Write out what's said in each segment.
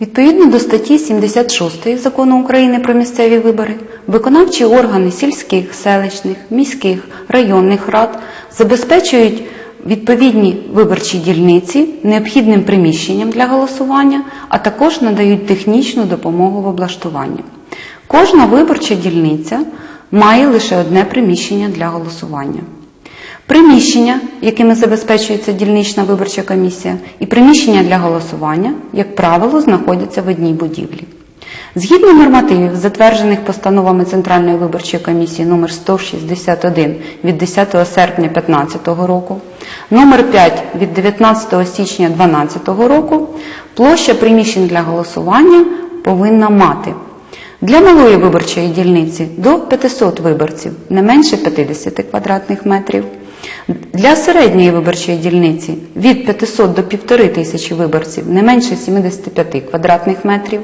Відповідно до статті 76 Закону України про місцеві вибори, виконавчі органи сільських, селищних, міських, районних рад забезпечують відповідні виборчі дільниці необхідним приміщенням для голосування, а також надають технічну допомогу в облаштуванні. Кожна виборча дільниця має лише одне приміщення для голосування. Приміщення, якими забезпечується дільнична виборча комісія, і приміщення для голосування, як правило, знаходяться в одній будівлі. Згідно нормативів, затверджених постановами Центральної виборчої комісії номер 161 від 10 серпня 2015 року, номер 5 від 19 січня 2012 року, площа приміщень для голосування повинна мати для малої виборчої дільниці до 500 виборців не менше 50 квадратних метрів. Для середньої виборчої дільниці від 500 до 1500 виборців не менше 75 квадратних метрів.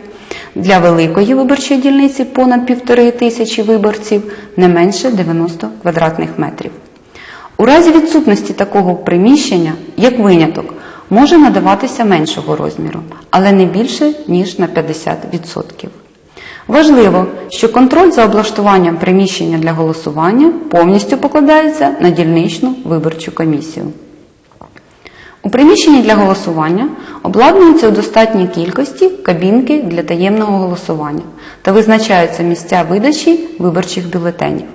Для великої виборчої дільниці понад 1500 виборців не менше 90 квадратних метрів. У разі відсутності такого приміщення, як виняток, може надаватися меншого розміру, але не більше, ніж на 50%. Важливо, що контроль за облаштуванням приміщення для голосування повністю покладається на дільничну виборчу комісію. У приміщенні для голосування обладнуються у достатній кількості кабінки для таємного голосування та визначаються місця видачі виборчих бюлетенів.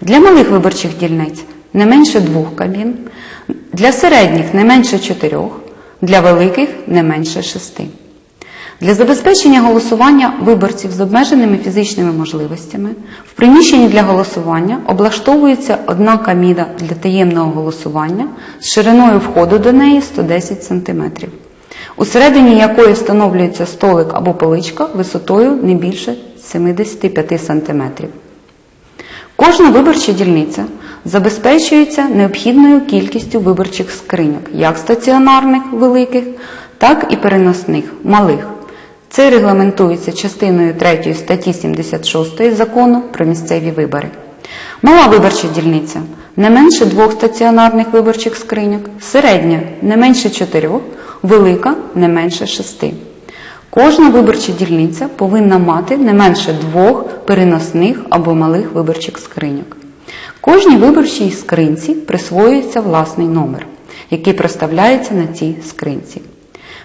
Для малих виборчих дільниць не менше двох кабін, для середніх не менше чотирьох, для великих не менше шести. Для забезпечення голосування виборців з обмеженими фізичними можливостями в приміщенні для голосування облаштовується одна каміна для таємного голосування з шириною входу до неї 110 см, усередині якої встановлюється столик або поличка висотою не більше 75 см. Кожна виборча дільниця забезпечується необхідною кількістю виборчих скриньок, як стаціонарних великих, так і переносних малих. Це регламентується частиною 3 статті 76 закону про місцеві вибори. Мала виборча дільниця не менше двох стаціонарних виборчих скриньок, середня не менше чотирьох, велика не менше шести. Кожна виборча дільниця повинна мати не менше двох переносних або малих виборчих скриньок. Кожній виборчій скринці присвоюється власний номер, який проставляється на цій скринці.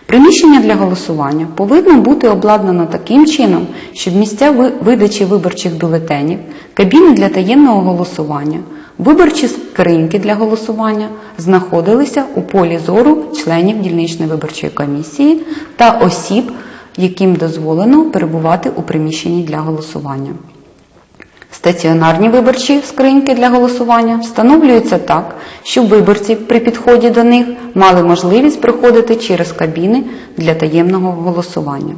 Приміщення для голосування повинно бути обладнано таким чином, щоб місця видачі виборчих бюлетенів, кабіни для таємного голосування, виборчі скриньки для голосування знаходилися у полі зору членів дільничної виборчої комісії та осіб, яким дозволено перебувати у приміщенні для голосування. Стаціонарні виборчі скриньки для голосування встановлюються так, щоб виборці при підході до них мали можливість проходити через кабіни для таємного голосування.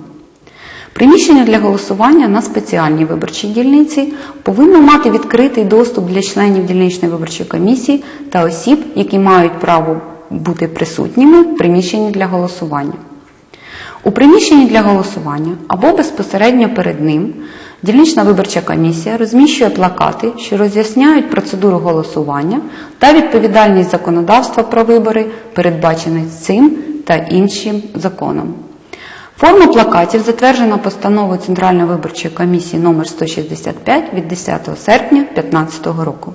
Приміщення для голосування на спеціальній виборчій дільниці повинно мати відкритий доступ для членів дільничної виборчої комісії та осіб, які мають право бути присутніми в приміщенні для голосування. У приміщенні для голосування або безпосередньо перед ним дільнична виборча комісія розміщує плакати, що роз'ясняють процедуру голосування та відповідальність законодавства про вибори, передбачених цим та іншим законом. Форма плакатів затверджена постановою Центральної виборчої комісії номер 165 від 10 серпня 2015 року.